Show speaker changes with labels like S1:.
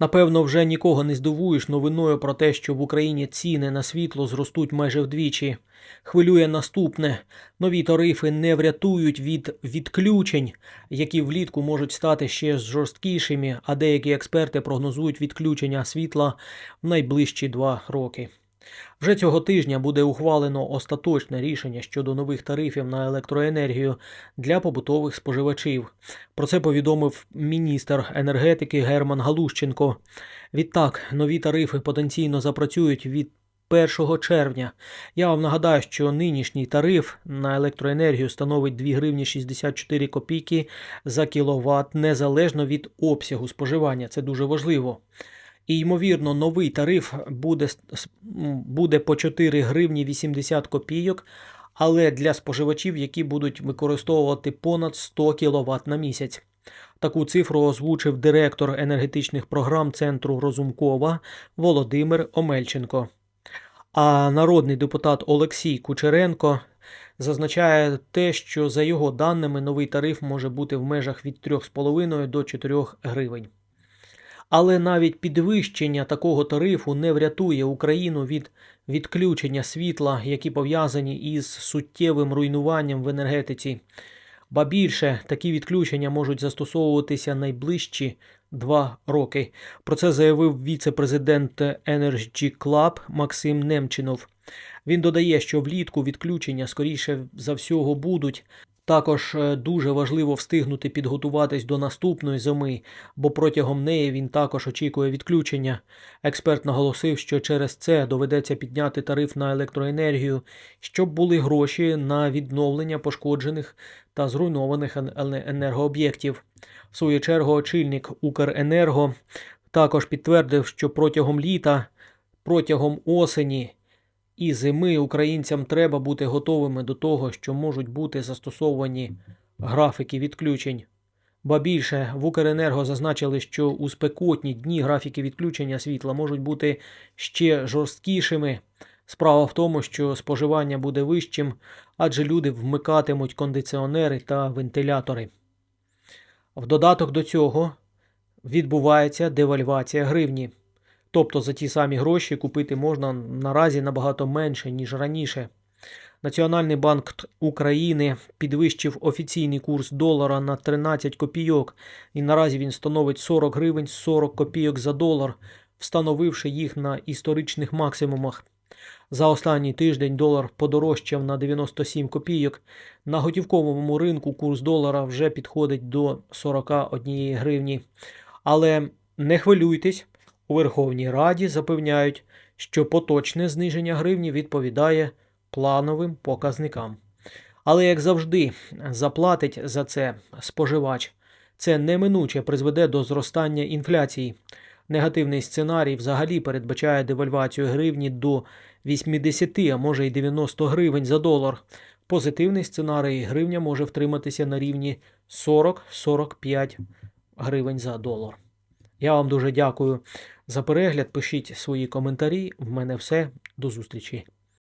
S1: Напевно, вже нікого не здивуєш новиною про те, що в Україні ціни на світло зростуть майже вдвічі. Хвилює наступне: нові тарифи не врятують від відключень, які влітку можуть стати ще жорсткішими, а деякі експерти прогнозують відключення світла в найближчі два роки. Вже цього тижня буде ухвалено остаточне рішення щодо нових тарифів на електроенергію для побутових споживачів. Про це повідомив міністр енергетики Герман Галущенко. Відтак, нові тарифи потенційно запрацюють від 1 червня. Я вам нагадаю, що нинішній тариф на електроенергію становить 2 гривні 64 копійки за кіловат незалежно від обсягу споживання. Це дуже важливо. І, ймовірно, новий тариф буде, буде по 4 гривні 80 копійок, але для споживачів, які будуть використовувати понад 100 кВт на місяць. Таку цифру озвучив директор енергетичних програм Центру Розумкова Володимир Омельченко. А народний депутат Олексій Кучеренко зазначає те, що за його даними новий тариф може бути в межах від 3,5 до 4 гривень. Але навіть підвищення такого тарифу не врятує Україну від відключення світла, які пов'язані із суттєвим руйнуванням в енергетиці. Ба більше такі відключення можуть застосовуватися найближчі два роки. Про це заявив віце-президент Energy Club Максим Немчинов. Він додає, що влітку відключення скоріше за всього будуть. Також е, дуже важливо встигнути підготуватись до наступної зими, бо протягом неї він також очікує відключення. Експерт наголосив, що через це доведеться підняти тариф на електроенергію, щоб були гроші на відновлення пошкоджених та зруйнованих ен- ен- енергооб'єктів. В свою чергу, очільник Укренерго також підтвердив, що протягом літа, протягом осені і зими українцям треба бути готовими до того, що можуть бути застосовані графіки відключень. Ба більше в Укренерго зазначили, що у спекотні дні графіки відключення світла можуть бути ще жорсткішими. Справа в тому, що споживання буде вищим, адже люди вмикатимуть кондиціонери та вентилятори. В додаток до цього відбувається девальвація гривні. Тобто за ті самі гроші купити можна наразі набагато менше, ніж раніше. Національний банк України підвищив офіційний курс долара на 13 копійок, і наразі він становить 40 гривень 40 копійок за долар, встановивши їх на історичних максимумах. За останній тиждень долар подорожчав на 97 копійок. На готівковому ринку курс долара вже підходить до 41 гривні. Але не хвилюйтесь, у Верховній Раді запевняють, що поточне зниження гривні відповідає плановим показникам. Але, як завжди, заплатить за це споживач. Це неминуче призведе до зростання інфляції. Негативний сценарій взагалі передбачає девальвацію гривні до 80, а може й 90 гривень за долар. Позитивний сценарій гривня може втриматися на рівні 40-45 гривень за долар. Я вам дуже дякую за перегляд. Пишіть свої коментарі. В мене все. До зустрічі.